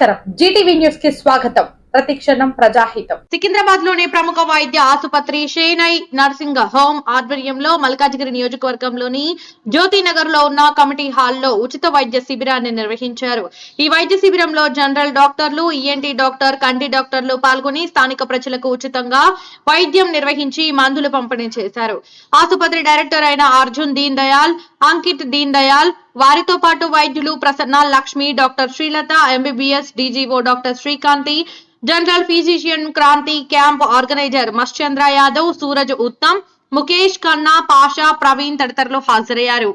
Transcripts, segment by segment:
నమస్కారం జీటీవీ న్యూస్కి స్వాగతం. ప్రతిక్షణం ప్రజాహితం. సికింద్రాబాద్లోని ప్రముఖ వైద్య ఆసుపత్రి షేనై నర్సింగ్ హోమ్ ఆధ్వర్యంలో మల్కాజిగిరి నియోజకవర్గంలోని జ్యోతినగర్లో ఉన్న కమిటీ హాల్లో ఉచిత వైద్య శిబిరాన్ని నిర్వహించారు. ఈ వైద్య శిబిరంలో జనరల్ డాక్టర్లు ఈఎన్టీ డాక్టర్ కంటి డాక్టర్లు పాల్గొని స్థానిక ప్రజలకు ఉచితంగా వైద్యం నిర్వహించి మందులు పంపిణీ చేశారు. ఆసుపత్రి డైరెక్టర్ అయిన అర్జున్ దీన్ దయాల్ అంకిత్ దీన్ దయాల్ వారితో పాటు వైద్యులు Prasanna Lakshmi doctor Srilatha MBBS DGO doctor Srikanthi general physician Kranthi camp organiser Machandra Yadav Suraj Uttam Mukesh Khanna Pasha Praveen తదితరులు హాజరయ్యారు.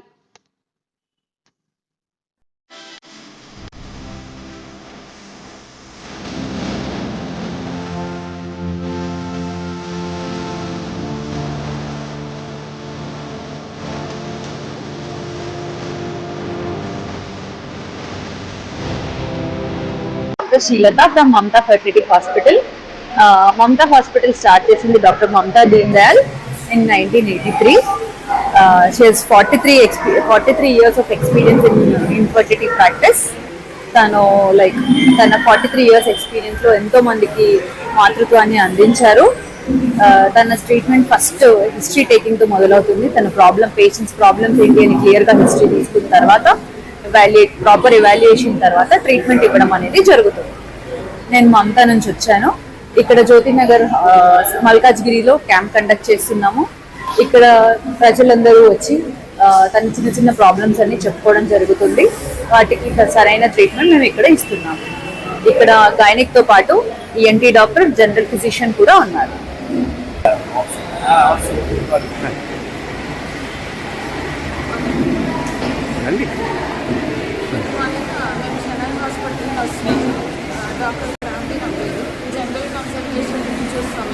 Doctor Srilatha from Mamata fertility hospital. Mamata hospital start చేసింది doctor Mamata Deen Dayal in nineteen eighty three. She's forty three forty three years of experience in infertility practice తను like తన forty three years ఎక్స్పీరియన్స్లో ఎంతో మందికి మాతృత్వాన్ని అందించారు. తన treatment first history టేకింగ్తో మొదలవుతుంది. తన ప్రాబ్లం పేషెంట్స్ ప్రాబ్లమ్స్ ఏంటి అని క్లియర్గా హిస్టరీ తీసుకున్న తర్వాత ఎవాల్యుయేట్ ప్రాపర్ ఎవాల్యుయేషన్ తర్వాత ట్రీట్మెంట్ ఇవ్వడం అనేది జరుగుతుంది నేను మమతా నుంచి వచ్చాను ఇక్కడ జ్యోతినగర్ నగర్ మల్కాజ్గిరిలో క్యాంప్ కండక్ట్ చేస్తున్నాము ఇక్కడ ప్రజలందరూ వచ్చి తన చిన్న చిన్న ప్రాబ్లమ్స్ అన్ని చెప్పుకోవడం జరుగుతుంది వాటికి సరైన ట్రీట్మెంట్ మేము ఇక్కడ ఇస్తున్నాము ఇక్కడ గైనిక్తో పాటు ఈఎన్టీ డాక్టర్ జనరల్ ఫిజిషియన్ కూడా ఉన్నారు రండి. మేము హాస్పిటల్కి డాక్టర్ జనరల్ చూస్తాం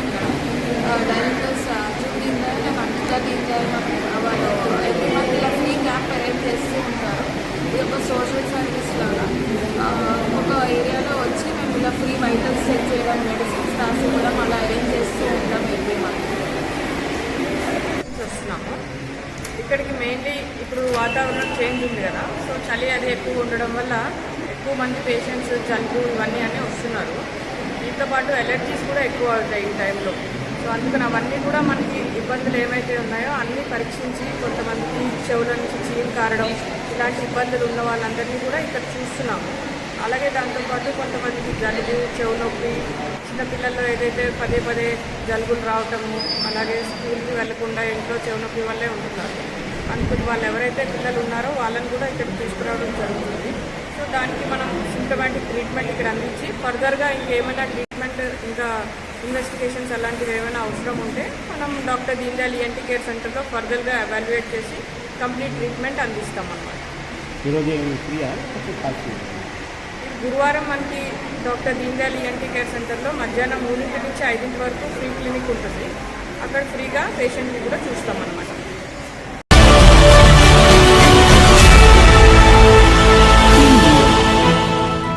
ఫ్రీ క్యాంప్ అరేంజ్ చేస్తూ ఉంటారు ఇది ఒక సోషల్ సర్వీస్ లాగా ఒక ఏరియాలో వచ్చి మేము ఇలా ఫ్రీ వైటల్స్ సెట్ చేయడం మెడిసిన్స్ రాసి కూడా అలా అరేంజ్ చేస్తూ ఉంటాం. ఇప్పుడు వాతావరణం చేంజ్ ఉంది కదా. సో చలి అది ఎక్కువ ఉండడం వల్ల ఎక్కువ మంది పేషెంట్స్ జలుబు ఇవన్నీ అన్నీ వస్తున్నారు. దీంతో పాటు ఎలర్జీస్ కూడా ఎక్కువ అవుతాయి ఈ టైంలో సో అందుకని అవన్నీ కూడా మనకి ఇబ్బందులు ఏమైతే ఉన్నాయో అన్నీ పరీక్షించి కొంతమందికి చెవుల నుంచి చీమ్ కారడం ఇలాంటి ఇబ్బందులు ఉన్న వాళ్ళందరినీ కూడా ఇక్కడ చూస్తున్నాము. అలాగే దాంతోపాటు కొంతమందికి జలుబు చెవు నొప్పి చిన్నపిల్లల్లో ఏదైతే పదే పదే జలుబులు రావటము అలాగే స్కూల్కి వెళ్ళకుండా ఇంట్లో చెవు నొప్పి వల్లే ఉంటున్నారు. అనుకుని వాళ్ళు ఎవరైతే పిల్లలు ఉన్నారో వాళ్ళని కూడా ఇక్కడ తీసుకురావడం జరుగుతుంది. సో దానికి మనం సిమ్టమాటిక్ ట్రీట్మెంట్ ఇక్కడ అందించి ఫర్దర్గా ఇంకేమైనా ట్రీట్మెంట్ ఇంకా ఇన్వెస్టిగేషన్స్ అలాంటివి ఏమైనా అవసరం ఉంటే మనం doctor Deen Dayal ENT care సెంటర్లో ఫర్దర్గా ఎవాల్యుయేట్ చేసి కంప్లీట్ ట్రీట్మెంట్ అందిస్తాం అన్నమాట ఈరోజు ఏమి ఫ్రీయా? కాస్ట్ గురువారం మనకి doctor Deen Dayal ENT care సెంటర్లో మధ్యాహ్నం మూడింటి నుంచి ఐదింటి వరకు ఫ్రీ క్లినిక్ ఉంటుంది. అక్కడ ఫ్రీగా పేషెంట్ని కూడా చూస్తాం అన్నమాట